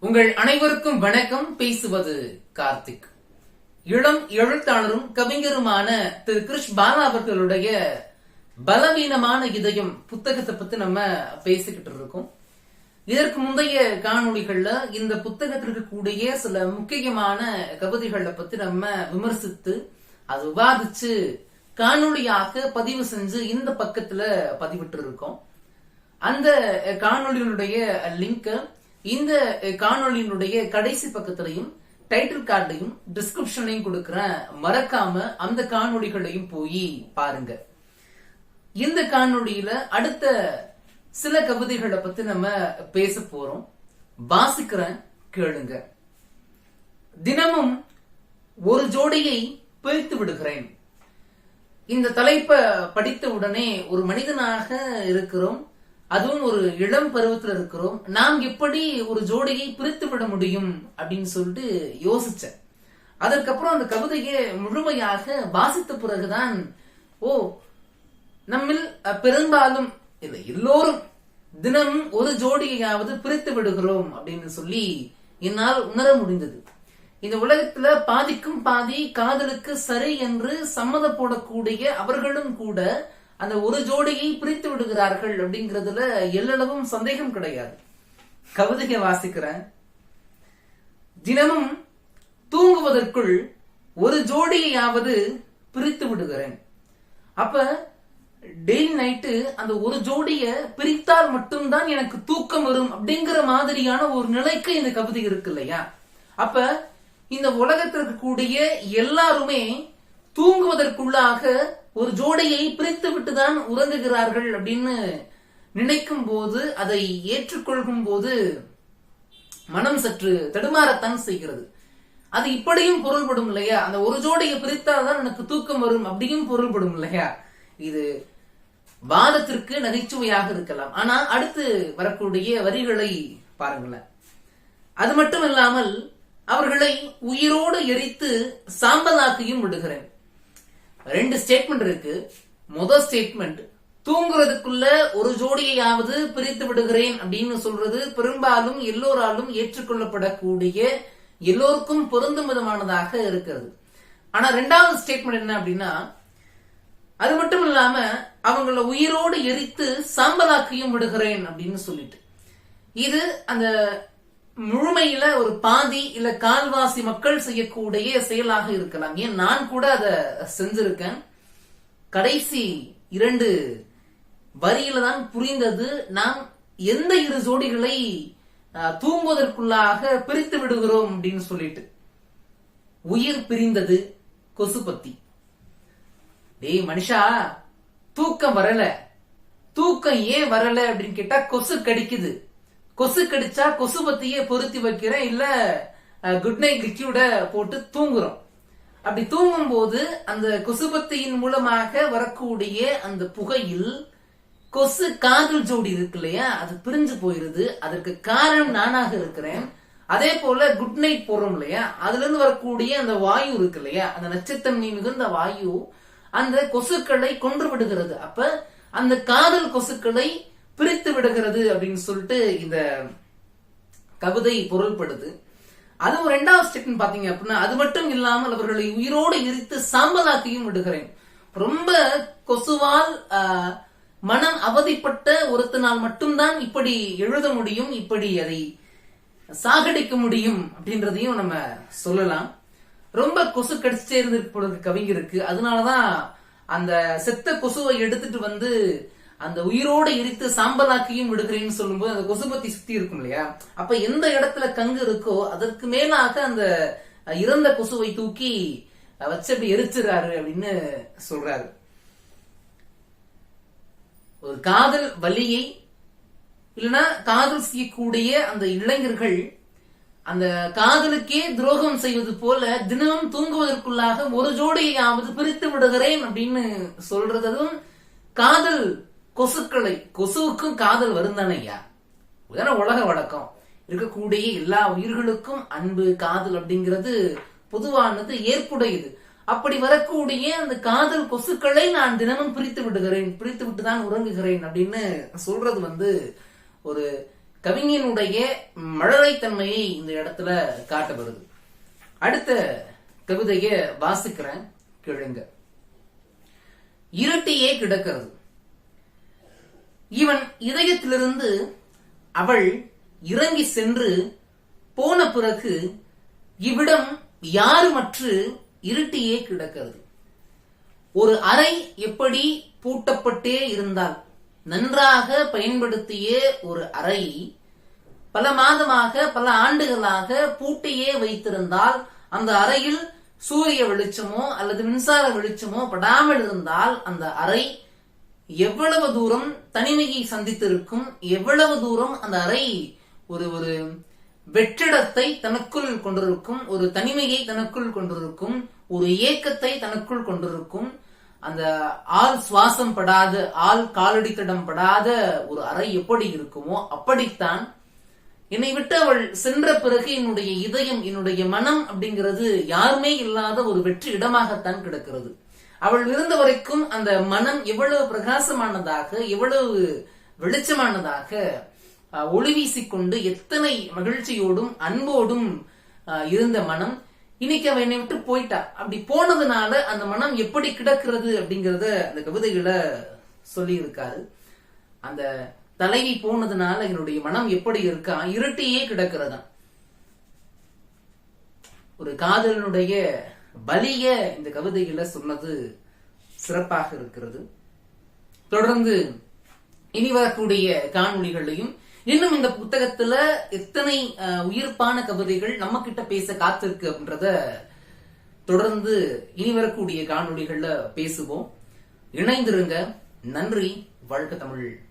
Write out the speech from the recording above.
உங்கள் அனைவருக்கும் வணக்கம். பேசுவது கார்த்திக். இளம் எழுத்தாளரும் கவிஞருமான திரு கிருஷ் பாலா அவர்களுடைய பலவீனமான இதயம் புத்தகத்தை பத்தி நம்ம பேசிக்கிட்டு இருக்கோம். இதற்கு முந்தைய காணொளிகள்ல இந்த புத்தகத்திற்கு கூடிய சில முக்கியமான கவிதைகளை பத்தி நம்ம விமர்சித்து அது விவாதிச்சு காணொளியாக பதிவு செஞ்சு இந்த பக்கத்துல பதிவிட்டு இருக்கோம் அந்த காணொளிகளுடைய லிங்கை இந்த காணொளியினுடைய கடைசி பக்கத்திலையும் டைட்டில் கார்டையும் டிஸ்கிரிப்ஷனையும் கொடுக்கிறேன் மறக்காம அந்த காணொளிகளையும் போய் பாருங்க. இந்த காணொலியில அடுத்த சில கவிதைகளை பத்தி நம்ம பேச போறோம். வாசிக்கிறேன் கேளுங்க. தினமும் ஒரு ஜோடியை பிரித்து விடுகிறேன். இந்த தலைப்பை படித்த உடனே ஒரு மனிதனாக இருக்கிறோம். அதுவும் ஒரு இளம் பருவத்துல இருக்கிறோம். நாம் எப்படி ஒரு ஜோடியை பிரித்து விட முடியும் அப்படின்னு சொல்லிட்டு யோசிச்சேன். அதற்கப்புறம் அந்த கவிதையை முழுமையாக வாசித்த பிறகுதான் ஓ நம்மில் பெரும்பாலும் இல்லை எல்லோரும் தினம் ஒரு ஜோடியையாவது பிரித்து விடுகிறோம் அப்படின்னு சொல்லி என்னால் உணர முடிந்தது. இந்த உலகத்துல பாதிக்கும் பாதி காதலுக்கு சரி என்று சம்மத போடக்கூடிய அவர்களும் கூட அந்த ஒரு ஜோடியை பிரித்து விடுகிறார்கள் அப்படிங்கறதுல எல்லளவும் சந்தேகம் கிடையாது. கவிதையை வாசிக்கிறேன். தினமும் தூங்குவதற்குள் ஒரு ஜோடியையாவது பிரித்து விடுகிறேன். அப்ப டெய்லி நைட்டு அந்த ஒரு ஜோடிய பிரித்தால் மட்டும்தான் எனக்கு தூக்கம் வரும் அப்படிங்கிற மாதிரியான ஒரு நிலைக்கு இந்த கவிதை இருக்கு இல்லையா? அப்ப இந்த உலகத்தில் இருக்கக்கூடிய எல்லாருமே தூங்குவதற்குள்ளாக ஒரு ஜோடியை பிரித்து விட்டுதான் உறங்குகிறார்கள் அப்படின்னு நினைக்கும் போது அதை ஏற்றுக்கொள்கும் போது மனம் சற்று தடுமாறத்தான் செய்கிறது. அது இப்படியும் பொருள்படும் இல்லையா? அந்த ஒரு ஜோடியை பிரித்தாதான் எனக்கு தூக்கம் வரும் அப்படியும் பொருள்படும் இல்லையா? இது வாதத்திற்கு நகைச்சுவையாக இருக்கலாம். ஆனா அடுத்து வரக்கூடிய வரிகளை பாருங்களேன். அது மட்டும் இல்லாமல் அவர்களை உயிரோடு எரித்து சாம்பலாக்கியும் விடுகிறேன். ரெண்டு ஸ்டேட்மெண்ட் இருக்கு. முதல் ஸ்டேட்மெண்ட் தூங்குறதுக்குள்ள ஒரு ஜோடியையாவது பிரித்து விடுகிறேன் அப்படின்னு சொல்றது பெரும்பாலும் எல்லோராலும் ஏற்றுக்கொள்ளப்படக்கூடிய எல்லோருக்கும் பொருந்தும் விதமானதாக இருக்கிறது. ஆனா ரெண்டாவது ஸ்டேட்மெண்ட் என்ன அப்படின்னா அது மட்டும் இல்லாம அவங்கள உயிரோடு எரித்து சாம்பலாக்கியும் விடுகிறேன் அப்படின்னு சொல்லிட்டு. இது அந்த முழுமையில ஒரு பாதி இல்ல கால்வாசி மக்கள் செய்யக்கூடிய செயலாக இருக்கலாம். ஏன் நான் கூட அதை செஞ்சிருக்கேன். கடைசி இரண்டு வரியில தான் புரிந்தது. நாம் எந்த இரு ஜோடிகளை தூங்குவதற்குள்ளாக பிரித்து விடுகிறோம் அப்படின்னு சொல்லிட்டு. உயிர் பிரிந்தது கொசுபத்தி டேய் மனுஷா தூக்கம் வரல. தூக்கம் ஏன் வரல அப்படின்னு கேட்டா கொசு கடிக்குது. கொசு கடிச்சா கொசு பத்தியே பொருத்தி வைக்கிறேன் இல்ல குட் நைட் லிக்யூட போட்டு தூங்குறோம். அப்படி தூங்கும் போது அந்த கொசுபத்தியின் மூலமாக வரக்கூடிய அந்த புகையில் கொசு காதல் ஜோடி இருக்கு இல்லையா அது பிரிஞ்சு போயிருது. அதற்கு காரணம் நானாக இருக்கிறேன். அதே போல குட் நைட் போடுறோம் இல்லையா அதுல இருந்து வரக்கூடிய அந்த வாயு இருக்கு இல்லையா அந்த நச்சுத்தன்மை மிகுந்த வாயு அந்த கொசுக்களை கொன்று விடுகிறது. அப்ப அந்த காதல் கொசுக்களை பிரித்து விடுகிறது அப்படின்னு சொல்லிட்டு இந்த கவிதை பொருள்படுது. அதுவும் ரெண்டாவது ஸ்டெப்னு பாத்தீங்க அப்படின்னா அது மட்டும் இல்லாமல் அவர்களை உயிரோடு எரித்து சாம்பலாக்கியும் விடுகிறேன். ரொம்ப கொசுவால் மனம் அவதிப்பட்ட ஒருத்தனால் மட்டும்தான் இப்படி எழுத முடியும் இப்படி அதை சாகடிக்க முடியும் அப்படின்றதையும் நம்ம சொல்லலாம். ரொம்ப கொசு கடிச்சிட்டே இருந்திருப்பது கவிஞருக்கு. அதனாலதான் அந்த செத்த கொசுவை எடுத்துட்டு வந்து அந்த உயிரோட எரித்து சாம்பலாக்கியும் விடுகிறேன்னு சொல்லும்போது அந்த கொசு பத்தி சுத்தி இருக்கும் இல்லையா? அப்ப எந்த இடத்துல கங்கு இருக்கோ அதற்கு மேலாக அந்த இறந்த கொசுவை தூக்கி வச்சு அப்படி எரிச்சுறாரு அப்படின்னு சொல்றாரு. ஒரு காதல் வலியை இல்லைன்னா காதல் செய்யக்கூடிய அந்த இளைஞர்கள் அந்த காதலுக்கே துரோகம் செய்வது போல தினமும் தூங்குவதற்குள்ளாக ஒரு ஜோடியாவது பிரித்து விடுகிறேன் அப்படின்னு சொல்றதும் காதல் கொசுக்களை கொசுவுக்கும் காதல் வருந்தானையா உதாரண உலக வழக்கம். இருக்கக்கூடிய எல்லா உயிர்களுக்கும் அன்பு காதல் அப்படிங்கிறது பொதுவானது ஏற்புடையது. அப்படி வரக்கூடிய அந்த காதல் கொசுக்களை நான் தினமும் பிரித்து விடுகிறேன் பிரித்து விட்டு தான் உறங்குகிறேன் அப்படின்னு சொல்றது வந்து ஒரு கவிஞனுடைய மழலைத்தன்மையை இந்த இடத்துல காட்ட வருது அடுத்த கவிதையை வாசிக்கிறேன் கேளுங்க. இருட்டியே கிடக்கிறது இவன் இதயத்திலிருந்து அவள் இறங்கி சென்று போன பிறகு இவ்விடம் யாருமற்று இருட்டியே கிடக்கிறது. ஒரு அறை எப்படி பூட்டப்பட்டே இருந்தால் நன்றாக பயன்படுத்திய ஒரு அறை பல மாதமாக பல ஆண்டுகளாக பூட்டியே வைத்திருந்தால் அந்த அறையில் சூரிய வெளிச்சமோ அல்லது மின்சார வெளிச்சமோ படாமல் இருந்தால் அந்த அறை எவ்வளவு தூரம் தனிமையை சந்தித்திருக்கும் எவ்வளவு தூரம் அந்த அறை ஒரு ஒரு வெற்றிடத்தை தனக்குள் கொண்டிருக்கும் ஒரு தனிமையை தனக்குள் கொண்டிருக்கும் ஒரு ஏக்கத்தை தனக்குள் கொண்டிருக்கும் அந்த ஆள் சுவாசம் படாத ஆள் காலடித்தடம் படாத ஒரு அறை எப்படி இருக்குமோ அப்படித்தான் என்னை விட்டு அவள் சென்ற பிறகு என்னுடைய இதயம் என்னுடைய மனம் அப்படிங்கிறது யாருமே இல்லாத ஒரு வெற்றி இடமாகத்தான் கிடக்கிறது. அவள் இருந்த வரைக்கும் அந்த மனம் எவ்வளவு பிரகாசமானதாக எவ்வளவு வெளிச்சமானதாக அஹ், ஒளி வீசிக்கொண்டு எத்தனை மகிழ்ச்சியோடும் அன்போடும் அஹ், இருந்த மனம் இன்னைக்கு அவ என்னை விட்டு போயிட்டா. அப்படி போனதுனால அந்த மனம் எப்படி கிடக்கிறது அப்படிங்கறத அந்த கவிதையில சொல்லி இருக்காரு அந்த தலைவி போனதுனால என்னுடைய மனம் எப்படி இருக்கா? இருட்டியே கிடக்கிறதா ஒரு காதலனுடைய பலிய இந்த கவிதையில சொன்னது சிறப்பாக இருக்கிறது. தொடர்ந்து இனி வரக்கூடிய காணொலிகளையும் இன்னும் இந்த புத்தகத்துல எத்தனை உயிர்ப்பான கவிதைகள் நம்ம கிட்ட பேச காத்திருக்கு அப்படின்றத தொடர்ந்து இனி வரக்கூடிய காணொலிகள்ல பேசுவோம். இணைந்திருங்க. நன்றி. வாழ்க தமிழ்.